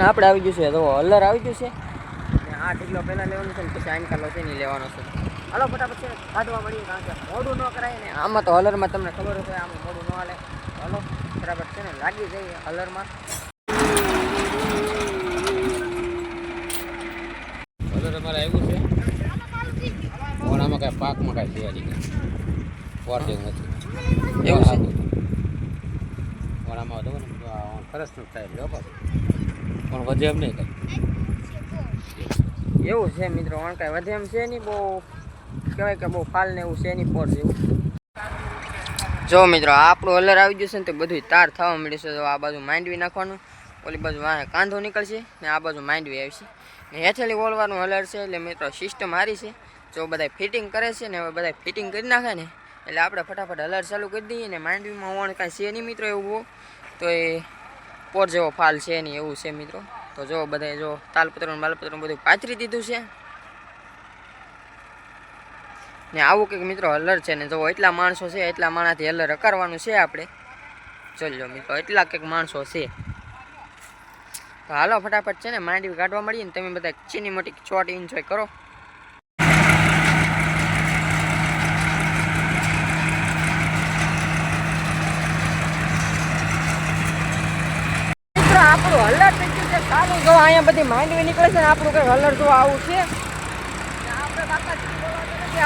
Morning ને આપણે આવી ગયું છે. તો હલર આવી ગયું છે. આ ઢીકલો પહેલાં લેવાનું છે ને પછી આઈન કાલો છે નહીં લેવાનો છે. હાલો ફટાફટ છે કાઢવા મળીએ કારણ કે મોડું ન કરાય ને. આમાં તો હલરમાં તમને ખબર હોય આમાં મોડું ન હાલે. હાલો બરાબર છે ને લાગી જઈએ હલરમાં હલર અમારે આવ્યું છે. પણ આમાં કાંઈ પાકમાં કાંઈ તૈયારી નથી વાર જેવું નથી. એવું છે? પણ આમાં ખરસનું થાય પાછું. પણ વધે એમ નહીં કાંઈ એવું છે મિત્રો પણ કાંઈ વધે એમ છે નહીં, બહુ કહેવાય કે બહુ ફાલ ને એવું છે નહીં, પોર જેવું. જો મિત્રો આપણું હલર આવી ગયું છે ને તો બધું તાર થવા મળ્યું છે. તો આ બાજુ માંડવી નાખવાનું, ઓલી બાજુ વાંહે કાંધો નીકળશે ને આ બાજુ માંડવી આવશે. ને હેઠેલી ઓળવાનું હલર છે, એટલે મિત્રો સિસ્ટમ હારી છે. જો બધા ફિટિંગ કરે છે ને હવે બધા ફિટિંગ કરી નાખે ને, એટલે આપણે ફટાફટ હલર ચાલુ કરી દઈએ ને માંડવીમાં ઓણ કાંઈ છે નહીં મિત્રો એવું તો એ પોર જેવો ફાલ છે નહીં એવું છે મિત્રો. તો જો બધા જો તાલપત્રનું બાલપત્રનું બધું પાથરી દીધું છે. ને આવું કંઈક મિત્રો હલર છે ને જો એટલા માણસો છે, એટલા માણાથી હલર હકારવાનું છે આપણે. ચલો મિત્રો, એટલા કંઈક માણસો છે. તો હાલો ફટાફટ છે ને માંડવી કાઢવા મળીએ ને તમે બધા ચીની મોટી ચોટ એન્જોય કરો મિત્રો આપણું હલર થઈ ગયું છે અહીંયા બધી માંડવી નીકળે છે ને, આપણું કંઈક હલર જો આવું છે.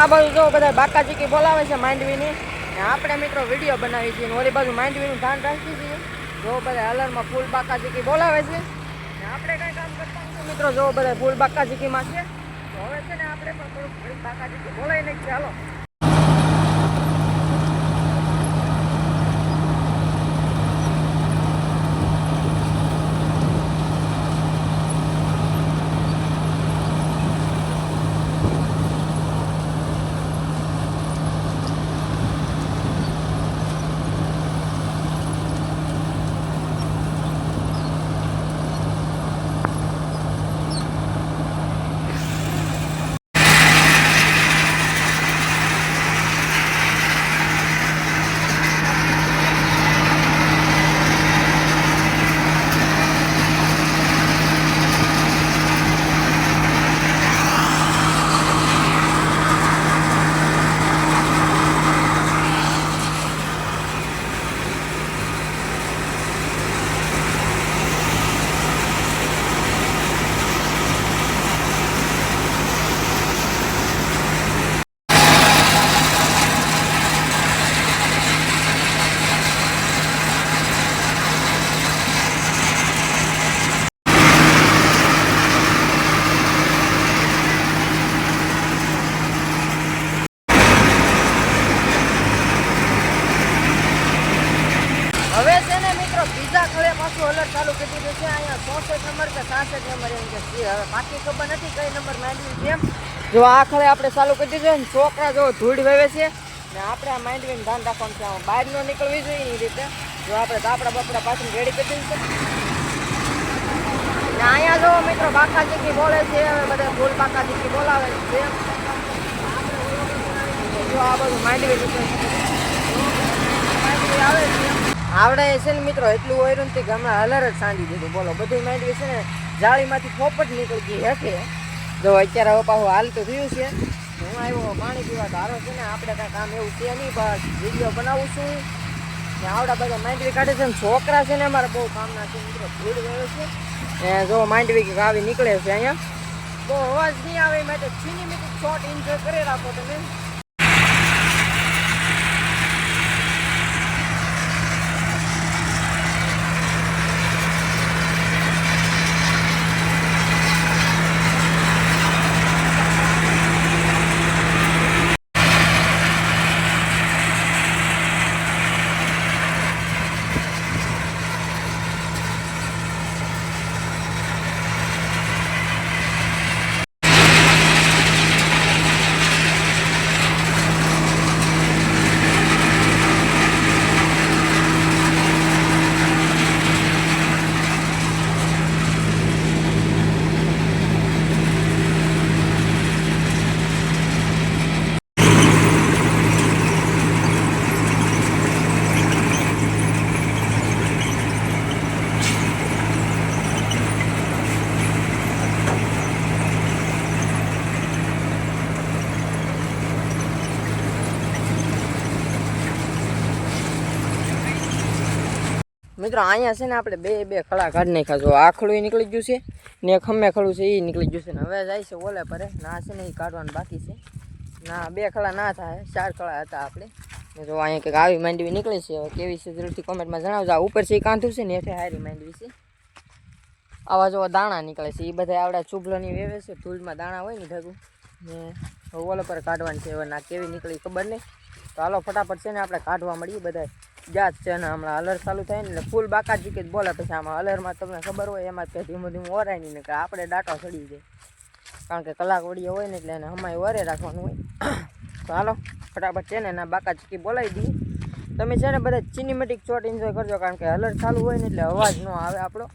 આ બાજુ જો બધા બાકાજીકી બોલાવે છે માંડવીની. આપણે મિત્રો વીડિયો બનાવી છીએ ઓલી બાજુ માંડવીનું ધ્યાન રાખીએ છીએ. જો બધા હલરમાં ફૂલ બાકાચીકી બોલાવે છે. આપણે કંઈ કામ કરતા મિત્રો, જો બધા ફૂલ બાકાજીકીમાં છે. હવે છે ને આપણે પણ થોડુંક બાકાચીકી બોલાવી નાખીએ હાલો હવે છે ને મિત્રો બીજા ખડે પાછું અલર્ટ ચાલુ કરી દીધું છે અહીંયા ચોસઠ નંબર કે સાસઠ નંબર એમ કે છે હવે બાકી ખબર નથી કઈ નંબર માંડવી છે એમ જો આ ખડે આપણે ચાલુ કરી દીધું ને, છોકરા જો ધૂળ વેવે છે, ને આપણે આ માંડવીને ધ્યાન રાખવાનું છે બહાર ન નીકળવી જોઈએ એ રીતે. જો આપણે દાપડા બાપડા પાછળ રેડી કરી દીધું ને અહીંયા જો મિત્રો બાકાજીકી બોલે છે, હવે બધા ફૂલ બાકાજીકી બોલાવે છે. જો આ બધું નીકળે માંડવી આવે છે. આવડે છે ને મિત્રો, એટલું ઓયરું તે ગામમાં હલર જ સાંધી દીધું. બોલો, બધું માંડવી છે ને, જાળીમાંથી પોપટ નીકળી ગઈ હેઠે જો અત્યારે હવે પાછું હાલતું થયું છે. હું આવ્યો પાણી પીવા ધારો છે ને, આપણે કાંઈ કામ એવું છે નહીં, બસ વીડિયો બનાવું છું. ને આવડા બધા માંડવી કાઢે છે ને, છોકરા છે ને અમારે, બહુ કામના છે, મિત્રો ભીડ વેવે છે. ને જો માંડવી આવી નીકળે છે અહીંયા. બહુ અવાજ નહીં આવે માટે છીની મીઠી શોર્ટ એન્જોય કરી રાખો તમે. મિત્રો, અહીંયા છે ને આપણે બે બે ખડા કાઢી નાખ્યા જો આખડું ખડું નીકળી ગયું છે ને ખમે ખડું છે, એ નીકળી ગયું છે. ને હવે જાય છે ઓલે પરે. ના છે ને એ કાઢવાનું બાકી છે. ના બે ખડા ના થાય, ચાર ખડા હતા આપણે. જો અહીંયા કંઈક આવી માંડવી નીકળી છે. હવે કેવી છે જરૂરથી કોમેન્ટમાં જણાવજો. આ ઉપર છે એ કાંધું છે ને એટલે હારી માંડવી છે. આવા જો દાણા નીકળે છે. એ બધા આવડા ચૂભલોની વેવે છે. ધૂળમાં દાણા હોય ને ભેગું ને હવે પર કાઢવાની છે. હવે ના કેવી નીકળી ખબર નહીં. તો હાલો ફટાફટ છે ને આપણે કાઢવા મળીએ બધા જાત છે ને હમણાં અલર ચાલુ થાય ને એટલે ફૂલ બાકા જ બોલે પછી આમાં અલરમાં તમને ખબર હોય, એમાં તે ધીમું ધીમું ઓરાય નહીં કે આપણે ડાટો ચડી જાય. કારણ કે કલાક વડીએ હોય ને એટલે એને હમાય વરે રાખવાનું હોય. તો હાલો, ફટાફટ છે ને એના બાકા ચીકી બોલાવી દઈએ. તમે છે ને બધા સિનેમેટિક શોટ એન્જોય કરજો, કારણ કે અલર ચાલુ હોય ને એટલે અવાજ ન આવે આપણો.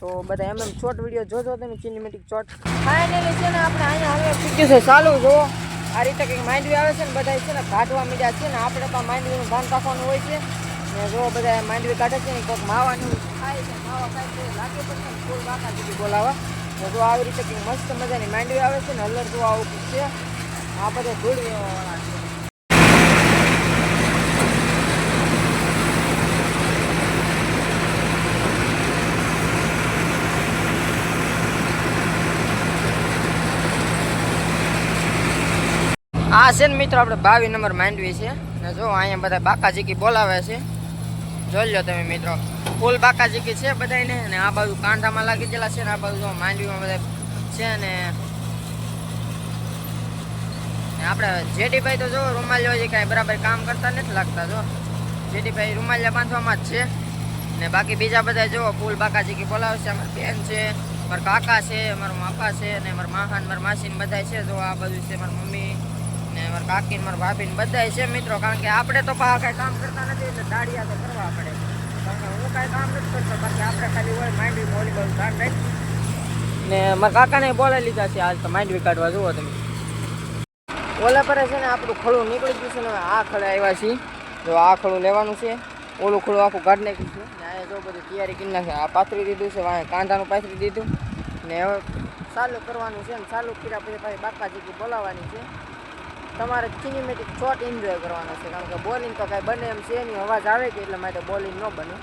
તો બધા એમ એમ શોર્ટ વીડિયો જોજો તમે સિનેમેટિક શોટ ફાઇનલી છે ને આપણે અહીંયા હવે શીખ્યું છે, ચાલુ જુઓ. આ રીતે કંઈક માંડવી આવે છે ને બધા છે ને કાઢવા મીડ્યા છે ને આપણે પણ માંડવીનું ધ્યાન રાખવાનું હોય છે. જો બધા માંડવી કાઢે છે ને કોઈક માવાનું માવા ખાય છે, લાગે આવી રીતે મસ્ત મજાની માંડવી આવે છે ને અલર આવું કંઈક છે, આ બધા છે. આ છે ને મિત્રો, આપણે બાવીસ નંબર માંડવી છે. ને જો અહીંયા બધા બાકાજીકી બોલાવે છે. જોઈ લો તમે મિત્રો. ફૂલ બાકાજીકી છે બધાને ને આ બાજુ કાંઠામાં લાગી ગયેલા છે ને આ બાજુ માંડવીમાં બધા છે ને આપણે જેડીભાઈ તો જો રૂમાલિયો જે કાંઈ બરાબર કામ કરતા નથી લાગતા જો. જેડીભાઈ રૂમાલિયા બાંધવામાં જ છે. ને બાકી બીજા બધા જો ફૂલ બાકાજીકી જીકી બોલાવશે અમારી બેન છે મારા કાકા છે મારા માપા છે અને મારા માહા મારા માસીને બધા છે. જો આ બધું છે, મારા મમ્મી. ને મારા કાકી ને મારા ભાભી ને બધા છે મિત્રો. કારણ કે આપણે તો પા કાંઈ કામ કરતા નથી એટલે દાડિયા તો કરવા પડે. હું કાંઈ કામ નથી કરતો, બાકી આપણે ખાલી હોય માંડવી વોલીબોલ કાઢ રાખ ને. મારા કાકાને બોલાવી લીધા છે, આજ તો માંડવી કાઢવા જુઓ તમે. ઓલા પર છે ને આપણું ખડું નીકળી ગયું છે ને આ ખડે આવ્યા છીએ. જો આ ખડું લેવાનું છે. ઓલું ખડું આખું કાઢી નાખ્યું છે. અહીંયા જો બધું તૈયારી કરી નાખે. આ પાથરી દીધું છે, વાંહે કાંધાનું પાથરી દીધું. ને હવે ચાલુ કરવાનું છે ને, ચાલુ કર્યા પછી પાછી બાકાજી બોલાવવાની છે. તમારે સિનેમેટિક શોટ એન્જોય કરવાનો છે. કારણ કે બોલિંગ તો કાંઈ બને એમ છે નહીં. અવાજ આવે કે એટલે માટે બોલિંગ ન બને.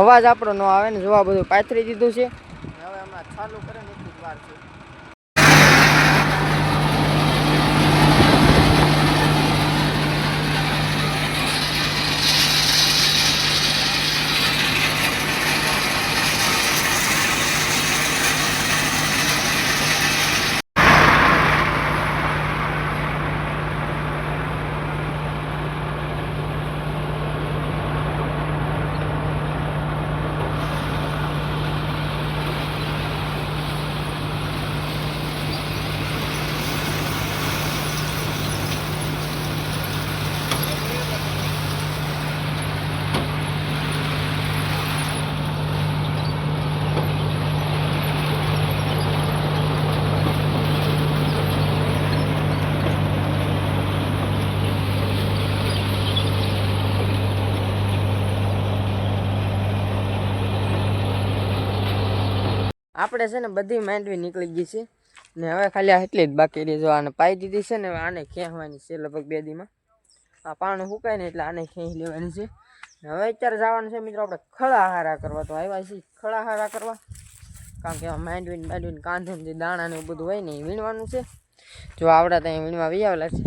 અવાજ આપણો ન આવે ને જોવા બધું પાથરી દીધું છે. હવે હમણાં ચાલુ કરે ને એટલી જ વાર છે. આપણે છે ને બધી માંડવી નીકળી ગઈ છે. ને હવે ખાલી આ એટલી જ બાકી રહી જો આને પાઈ દીધી છે ને આને ખેંચવાની છે લગભગ બે દીમાં. આ પાણી સુકાય ને એટલે આને ખેંચી લેવાની છે. હવે અત્યારે જવાનું છે મિત્રો આપણે ખળા હારા કરવા. તો આવ્યા છીએ ખળા હારા કરવા. કારણ કે માંડવીને માંડવીને કાંધીને જે દાણા ને એવું બધું હોય ને એ વીણવાનું છે. જો આવડા ત્યાં વીણવા વી છે.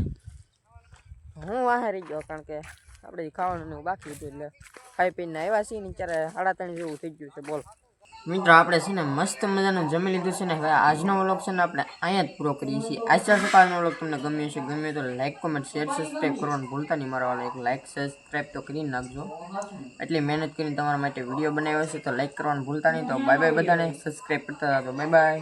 હું વાહારી ગયો કારણ કે આપણે ખાવાનું બાકી હતું એટલે ખાઈ પીને આવ્યા છીએ ને અત્યારે સાડા ત્રણ જેવું થઈ ગયું છે બોલ. મિત્રો, આપણે છે ને મસ્ત મજાનું જમી લીધું છે ને. હવે આજનો વ્લોગ છે ને આપણે અહીંયા જ પૂરો કરીએ છીએ. આશા સકાળનો વ્લોગ તમને ગમ્યો છે ગમ્યો તો લાઈક કોમેન્ટ શેર સબસ્ક્રાઈબ કરવાનું ભૂલતા નહીં. મારા વાળા એક લાઈક સબસ્ક્રાઈબ તો કરી નાખજો. એટલી મહેનત કરીને તમારા માટે વીડિયો બનાવ્યો છે, તો લાઈક કરવાનું ભૂલતા નહીં. તો બાય બાય બધાને. સબસ્ક્રાઈબ કરતા હતા બાય બાય